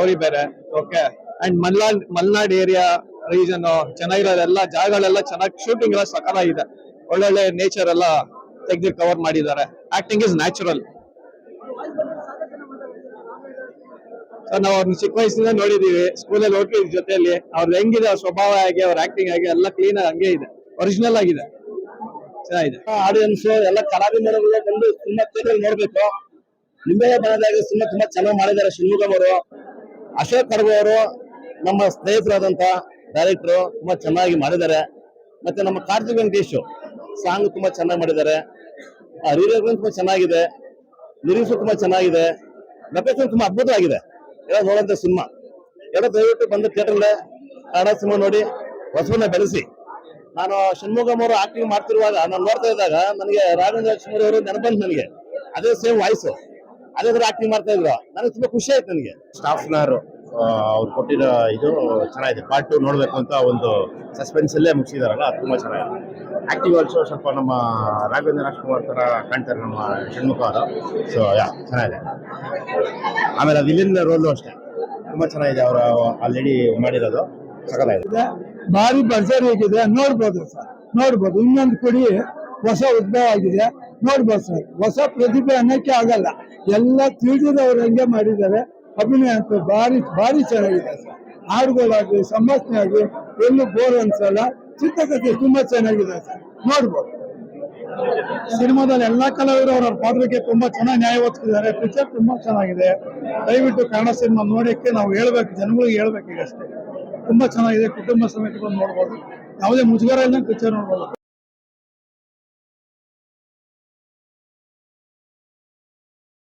Story ಬೇರೆ. Okay and Malnad Malnad area region ಚೆನ್ನಾಗಿರೋದೆಲ್ಲ ಜಾಗಗಳೆಲ್ಲ ಚೆನ್ನಾಗಿ ಶೂಟಿಂಗ್ ಎಲ್ಲ ಇದೆ ಒಳ್ಳೊಳ್ಳೆ ನೇಚರ್ ಎಲ್ಲ ತೆಗೆದು ಕವರ್ ಮಾಡಿದ್ದಾರೆ. ಆಕ್ಟಿಂಗ್ ಇಸ್ ನ್ಯಾಚುರಲ್ ಸರ್ ನಾವು ಅವ್ರನ್ನ ಚಿಕ್ಕ ವಯಸ್ಸಿಂದ ನೋಡಿದೀವಿ. ಸ್ಕೂಲಲ್ಲಿ ಹೋಗ್ತೀವಿ ಜೊತೆಯಲ್ಲಿ ಅವ್ರದ್ದು ಹೆಂಗಿದೆ, ಅವ್ರ ಸ್ವಭಾವ ಆಗಿ ಅವ್ರ ಆಕ್ಟಿಂಗ್ ಆಗಿ ಎಲ್ಲ ಕ್ಲೀನ್ ಹಂಗೆ ಇದೆ. ಒರಿಜಿನಲ್ ಆಗಿದೆ. ಚೆನ್ನಾಗಿದೆ. ಆಡಿಯನ್ಸ್ ಎಲ್ಲ ಕಲಾವಿದರುಗಳು ಬಂದು ಚೆನ್ನಾಗಿ ನೋಡ್ಬೇಕು. ನಿಂಬೆ ಬನದಾಗ ಸಿನಿಮಾ ತುಂಬಾ ಚೆನ್ನಾಗಿ ಮಾಡಿದ್ದಾರೆ ಶಿವಮೊಗ್ಗ ಅವರು ಅಶೋಕ್ ಖರ್ಗೆ ಅವರು ನಮ್ಮ ಸ್ನೇಹಿತರಾದಂತ ಡೈರೆಕ್ಟರ್ ತುಂಬಾ ಚೆನ್ನಾಗಿ ಮಾಡಿದ್ದಾರೆ. ಮತ್ತೆ ನಮ್ಮ ಕಾರ್ತಿಕ್ ವೆಂಕಟೇಶ್ ಸಾಂಗ್ ತುಂಬಾ ಚೆನ್ನಾಗಿ ಮಾಡಿದ್ದಾರೆ. ರೀರೇಗಳು ತುಂಬಾ ಚೆನ್ನಾಗಿದೆ. ಲಿರಿಕ್ಸ್ ತುಂಬಾ ಚೆನ್ನಾಗಿದೆ. ಲೊಕೇಶನ್ ತುಂಬಾ ಅದ್ಭುತವಾಗಿದೆ. ಎಲ್ಲ ನೋಡುವಂತ ಸಿನಿಮಾ ಎಲ್ಲ ದಯವಿಟ್ಟು ಬಂದು ಥಿಯೇಟರ್ ಕನ್ನಡ ಸಿನಿಮಾ ನೋಡಿ ಹೊಸವನ್ನ ಬೆಳೆಸಿ. ನಾನು ಷಣ್ಮುಖಮ್ ಅವರು ಆಕ್ಟಿಂಗ್ ಮಾಡ್ತಿರುವಾಗ, ನಾನು ನೋಡ್ತಾ ಇದ್ದಾಗ ನನಗೆ ರಾಘವೇಂದ್ರ ಲಕ್ಷ್ಮಿ ಅವರು ನೆನಪಂತ ನನಗೆ. ಅದೇ ಸೇಮ್ ವಾಯ್ಸ್ ಅದೇ ತರ ಆಕ್ಟಿಂಗ್ ಮಾಡ್ತಾ ಇದ್ರು? ನನಗೆ ತುಂಬಾ ಖುಷಿ ಆಯ್ತು ನನಗೆ. ಸ್ಟಾಫ್ ನಾರು ಅವ್ರು ಕೊಟ್ಟಿರೋ ಇದು ಚೆನ್ನಾಗಿದೆ. ಪಾರ್ಟ್ ಟು ನೋಡಬೇಕು ಅಂತ ಒಂದು ಸಸ್ಪೆನ್ಸ್ ಅಲ್ಲೇ ಮುಗಿಸಿದಾರಲ್ಲ ಅದು ತುಂಬಾ ಚೆನ್ನಾಗಿದೆ. ಆಕ್ಟಿಂಗ್ ಆಲ್ಸೋ ಸ್ವಲ್ಪ ನಮ್ಮ ರಾಘವೇಂದ್ರ ರಾಜ್ಕುಮಾರ್ ತರ ಕಾಣ್ತಾರೆ ನಮ್ಮ ಷಣ್ಮುಖ ಅವರು. ಸೊ ಯಾ ಚೆನ್ನಾಗಿದೆ. ಆಮೇಲೆ ವಿಲಿನ್ ರೋಲು ಅಷ್ಟೇ. ತುಂಬಾ ಚೆನ್ನಾಗಿದೆ ಅವರು ಆಲ್ರೆಡಿ ಮಾಡಿರೋದು. ಸಕಲಾಗಿದೆ ಭಾರಿ ಭರ್ಜರಿ ಆಗಿದೆ ನೋಡ್ಬೋದು ಸರ್. ನೋಡ್ಬೋದು. ಇನ್ನೊಂದು ಕುಡಿ. ಹೊಸ ಉದ್ಭವ ಆಗಿದೆ. ನೋಡ್ಬೋದು ಸರ್ ಹೊಸ ಪ್ರತಿಭೆ ಅನ್ನಕ್ಕೆ ಆಗಲ್ಲ. ಎಲ್ಲ ತಿಳಿದಿರೋರು ಹಂಗೆ ಮಾಡಿದ್ದಾರೆ. ಅಭಿನಯ ಅಂತ ಭಾರಿ ಭಾರಿ ಚೆನ್ನಾಗಿದೆ ಸರ್ ಹಾಡುಗಳಾಗಲಿ ಸಂಭಾಷಣೆ ಆಗಲಿ ಎಲ್ಲೂ ಬೋರ್ ಅನ್ಸಲ್ಲ. ಚಿತ್ರಕಥೆ ತುಂಬಾ ಚೆನ್ನಾಗಿದೆ ಸರ್ ನೋಡ್ಬೋದು ಸಿನಿಮಾದಲ್ಲಿ ಎಲ್ಲಾ ಕಲಾವಿದರು ಅವರ ಪಾತ್ರಕ್ಕೆ ತುಂಬಾ ಚೆನ್ನಾಗಿ ನ್ಯಾಯ ಒದಗಿಸಿದ್ದಾರೆ. ಪಿಕ್ಚರ್ ತುಂಬಾ ಚೆನ್ನಾಗಿದೆ. ದಯವಿಟ್ಟು ಕನ್ನಡ ಸಿನಿಮಾ ನೋಡಕ್ಕೆ ನಾವು ಹೇಳ್ಬೇಕು, ಜನಗಳಿಗೆ ಹೇಳ್ಬೇಕೀಗಷ್ಟೇ ತುಂಬಾ ಚೆನ್ನಾಗಿದೆ, ಕುಟುಂಬ ಸಮೇತ ಬಂದು ನೋಡ್ಬೋದು. ಯಾವುದೇ ಮುಜುಗರ ಇಲ್ಲ ಪಿಕ್ಚರ್ ನೋಡ್ಬೋದು.